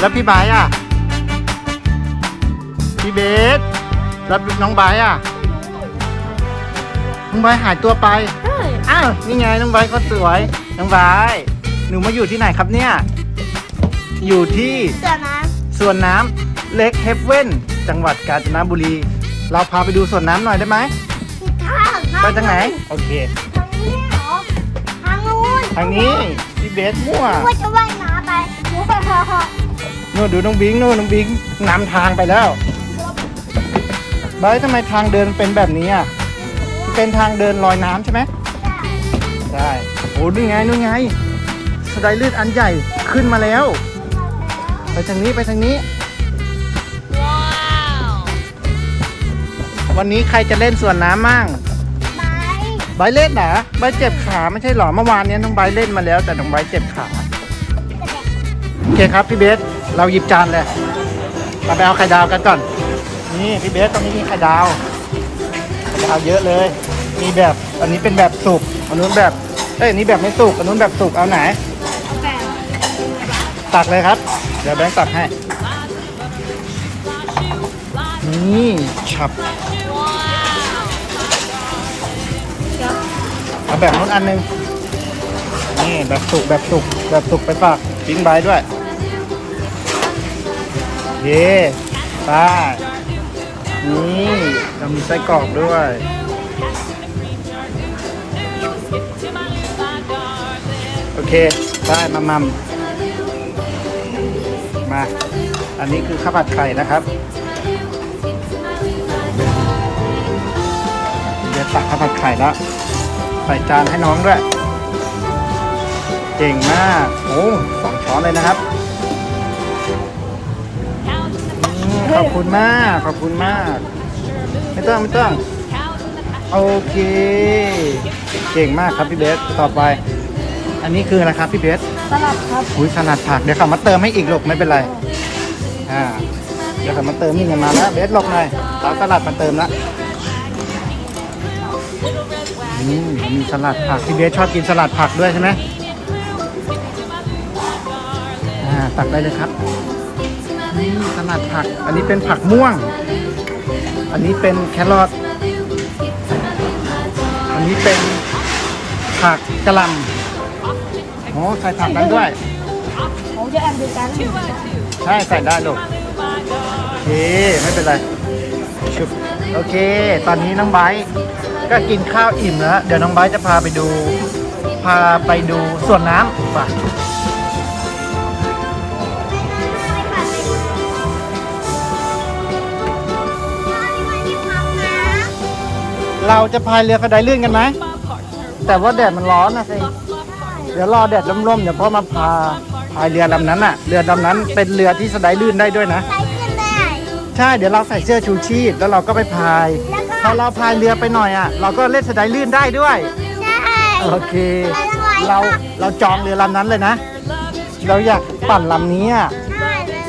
แล้วพี่ไบร์ทอะ พี่เบส แล้วน้องไบร์ทอะ น้องไบร์ทหายตัวไปใช่อ้าว นี่ไงน้องไบร์ทก็สวย น้องไบร์ทหนูมาอยู่ที่ไหนครับเนี่ย อยู่ที่ เสือน้สวนน้ำเล็กเฮฟเว่น จังหวัดกาญจนบุรี เราพาไปดูสวนน้ำหน่อยได้ไหมำทางไปทางไหน โอเค ทางนี้เหรอทางนู้นทางนี้ พี่เบสมั่ว ว่าจะว่ายน้ำไป นู่นดูน้องบิงนู่นน้องบิงนำทางไปแล้วไบร์ททำไมทางเดินเป็นแบบนี้อะเป็นทางเดินลอยน้ำใช่ไหมใช่โอ้นี่ไงนู่นไงสไลด์ลื่นอันใหญ่ขึ้นมาแล้ว ไปทางนี้ไปทางนี้ วันนี้ใครจะเล่นสวนน้ำมั่งไปไบร์ทเล่นเหรอไบร์ทเจ็บขาไม่ใช่เหรอเมื่อวานเนี้ยน้องไบร์ทเล่นมาแล้ว แต่น้องไบร์ทเจ็บขาโอเคครับพี่เบส เราหยิบจานเลยเราไปเอาไข่ดาวกันก่อน นี่พี่เบสตรงนี้มีไข่ดาว ไข่ดาวเยอะเลย มีแบบ อันนี้เป็นแบบสุก อันนู้นแบบ เอ้ยอันนี้แบบไม่สุก อันนู้นแบบสุก เอาไหน ตักเลยครับ เดี๋ยวแบงค์ตักให้ นี่ฉับเอาแบบนู้นอันหนึง นี่แบบสุกแบบสุกแบบสุกไปฝากปิ้งใบด้วย เย่ไป้านี่เรามีไส้กรอกด้วย โอเคได้มามัมมา อันนี้คือข้าวผัดไข่นะครับ เดี๋ยวตักข้าวผัดไข่แล้ว ใส่จานให้น้องด้วย เก่งมาก โอ้สองช้อนเลยนะครับ ขอบคุณมาก ขอบคุณมาก ไม่ต้องไม่ต้อง โอเค เก่งมากครับพี่เบส ต่อไป อันนี้คืออะไรครับพี่เบส สลัดครับ อุ้ยสลัดผัก เดี๋ยวเขามาเติมให้อีกหลกไม่เป็นไร อ่า เดี๋ยวเขามาเติมนี่เงินมาแล้วเบสหลบหน่อยเอาสลัดมาเติมละอืมมีสลัดผักพี่เบสชอบกินสลัดผักด้วยใช่ไหมอ่า ตักได้เลยครับ นี่สลัดผัก อันนี้เป็นผักม่วง อันนี้เป็นแครอท อันนี้เป็นผักกะหล่ำโอ้ใส่ผักนั้นด้วยเขาจะแอบดูกันใช่ใส่ได้ลูกโอเคไม่เป็นไรชุบโอเค ตอนนี้น้องไบร์ทก็กินข้าวอิ่มแล้ว เดี๋ยวน้องไบร์ทจะพาไปดู พาไปดูสวนน้ำไป เราจะพายเรือกระไดลื่นกันไหม แต่ว่าแดดมันร้อนนะสิ เดี๋ยวรอแดดร่มๆ เดี๋ยวพ่อมาพาพายเรือลำนั้นอะเรือลำนั้นเป็นเรือที่สไลด์ลื่นได้ด้วยนะ ไปขึ้นได้ ใช่ เดี๋ยวเราใส่เสื้อชูชีพแล้วเราก็ไปพายแล้วก็พอเราพายเรือไปหน่อยอะ เราก็เล่นสไลด์ลื่นได้ด้วย ใช่โอเค เราเราจองเรือลำนั้นเลยนะ เราอยากปั่นลำนี้อะ ใช่เลย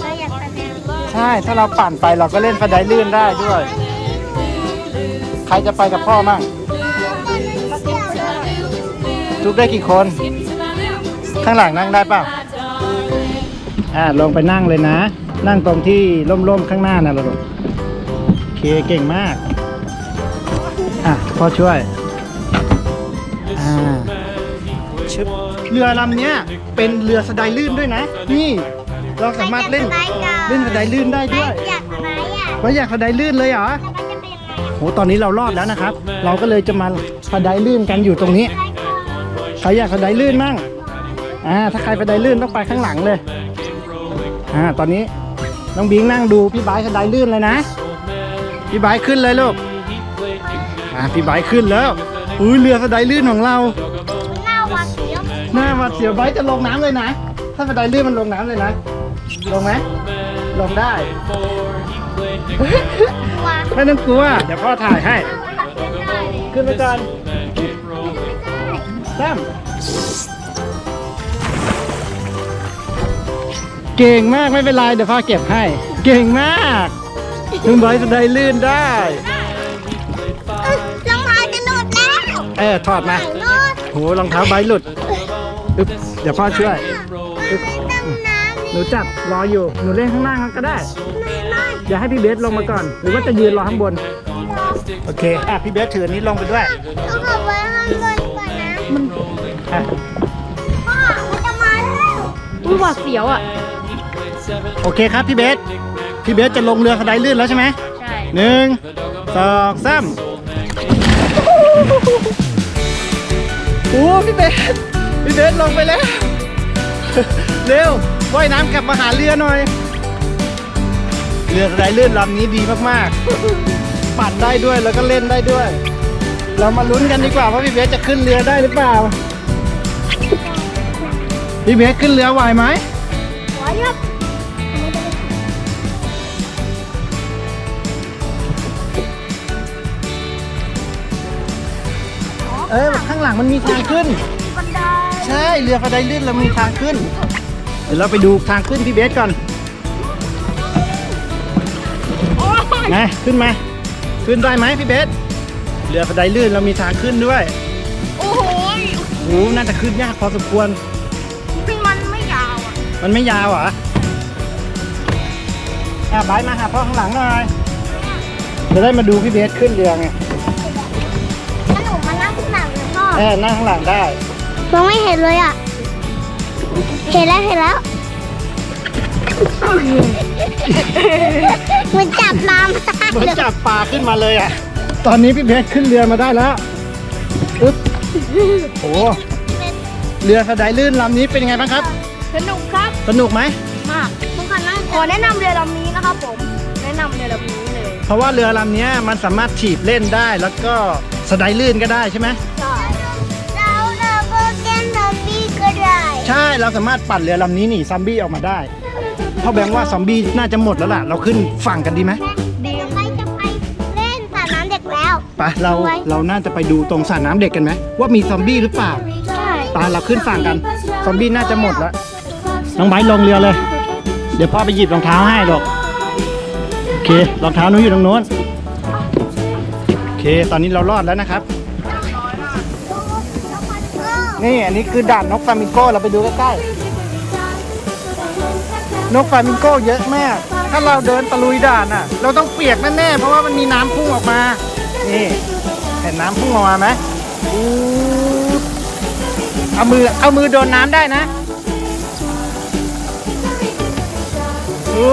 เราอยากไปเป็นใช่ ถ้าเราปั่นไปเราก็เล่นสไลด์ลื่นได้ด้วยใครจะไปกับพ่อมั่งทุกได้กี่คน ข้างหลังนั่งได้เปล่าอ่าลงไปนั่งเลยนะ นั่งตรงที่ร่มๆข้างหน้านะลูกโอเคเก่งมาก อะพ่อช่วย อ่าชึบเรือลำเนี้ยเป็นเรือสไลด์ลื่นด้วยนะ นี่ เราสามารถเล่นเล่นสไลด์ลื่นได้ด้วยอยากไหมอะว่าอยากสไลด์ลื่นเลยเหรอ โหตอนนี้เรารอดแล้วนะครับ เราก็เลยจะมาสไดลื่นกันอยู่ตรงนี้ใครอยากสไดลื่นมั่งอ่าถ้าใครสไดลื่นต้องไปข้างหลังเลยอ่าตอนนี้น้องบิงนั่งดูพี่ไบร์สไดลื่นเลยนะพี่ไบร์ขึ้นเลยลูกอ่าพี่ไบร์ขึ้นแล้วอุ้ยเรือสไดลื่นของเราหน้าวัดเสียวหน้าวัดเสียวไบร์จะลงน้ำเลยนะ ถ้าสไดลื่นมันลงน้ำเลยนะลงไหมลงได้ วัดไม่ต้องกลัว เดี๋ยวพ่อถ่ายให้ ขึ้นไปก่อนแซมเก่งมากไม่เป็นไรเดี๋ยวพ่อเก็บให้ เก่งมากคุณบอยสไลด์ลื่นได้ รองเท้าจะหลุดแล้วเออถอดมา หลุดโหรองเท้าใบหลุดอึ๊บเดี๋ยวพ่อช่วยอึ๊บดำน้ำนี่หนูจับรออยู่ หนูเล่นข้างล่างก็ได้ไม่ไม่ อย่าให้พี่เบสลงมาก่อน หรือว่าจะยืนรอข้างบน โอเค อะพี่เบสถืออันนี้ลงไปด้วยเอากลับไว้ข้างบนก่อนนะอะ พ่อมันจะมาแล้วอุ้ยหวาดเสียวอะ โอเคครับพี่เบส พี่เบสจะลงเรือสไลด์ลื่นแล้วใช่ไหมใช่ หนึ่งสองสามโอ้พี่เบส พี่เบสลงไปแล้ว เร็วว่ายน้ำกลับมาหาเรือหน่อย เรือสไลด์ลื่นลำนี้ดีมากๆ ปั่นได้ด้วยแล้วก็เล่นได้ด้วย เรามาลุ้นกันดีกว่าว่าพี่เบสจะขึ้นเรือได้หรือเปล่า พี่เบสขึ้นเรือไหวไหมหัวยับเออข้างหลังมันมีทางขึ้นบันไดใช่เรือพายลื่นเรามีทางขึ้น เดี๋ยวเราไปดูทางขึ้นพี่เบสก่อน นะขึ้นมา ขึ้นได้ไหมพี่เบสเรือพายลื่นเรามีทางขึ้นด้วยโอ้โหโอ้น่าจะขึ้นยากพอสมควร มันไม่ยาวอะมันไม่ยาวเหรออะบายมาหาพ่อข้างหลังหน่อยจะได้มาดูพี่เบสขึ้นเรือไงถ้าหนูมานั่งข้างหลังเลยพ่อเออนั่งข้างหลังได้มองไม่เห็นเลยอะ เห็นแล้วเห็นแล้ว มันจับน้ำเหมือนจับปลาขึ้นมาเลยอะ ตอนนี้พี่เบสขึ้นเรือมาได้แล้วอึ๊บโอ้เรือสไลด์ลื่นลำนี้เป็นยังไงบ้างครับ สนุกครับ สนุกไหมมากมึงคันนั่งขอแนะนำเรือลำนี้นะครับผม แนะนำเรือลำนี้เลย เพราะว่าเรือลำเนี้ยมันสามารถถีบเล่นได้แล้วก็สไลด์ลื่นก็ได้ใช่ไหมใช่เราเราก็แกนซอมบี้ก็ได้ ใช่เราสามารถปั่นเรือลำนี้หนีซอมบี้ออกมาได้เพราะแบงค์ว่าซอมบี้น่าจะหมดแล้วล่ะ เราขึ้นฝั่งกันดีไหมดีไปจะไปเล่นสระน้ำเด็กแล้ว ไปเราเราน่าจะไปดูตรงสระน้ำเด็กกันไหมว่ามีซอมบี้หรือเปล่าใช่ไปเราขึ้นฝั่งกันซอมบี้น่าจะหมดแล้วน้องไบร์ทลงเรือเลย เดี๋ยวพ่อไปหยิบรองเท้าให้หรอกโอเครองเท้าหนูอยู่ตรงโน้นโอเค ตอนนี้เรารอดแล้วนะครับ นี่อันนี้คือด่านนกฟลามิงโก้เราไปดูใกล้ๆ นกฟลามิงโก้เยอะมาก ถ้าเราเดินตะลุยด่านอะ เราต้องเปียกแน่ๆเพราะว่ามันมีน้ำพุ่งออกมา นี่เห็นน้ำพุ่งออกมาไหมอู้เอามือเอามือโดนน้ำได้นะโอ้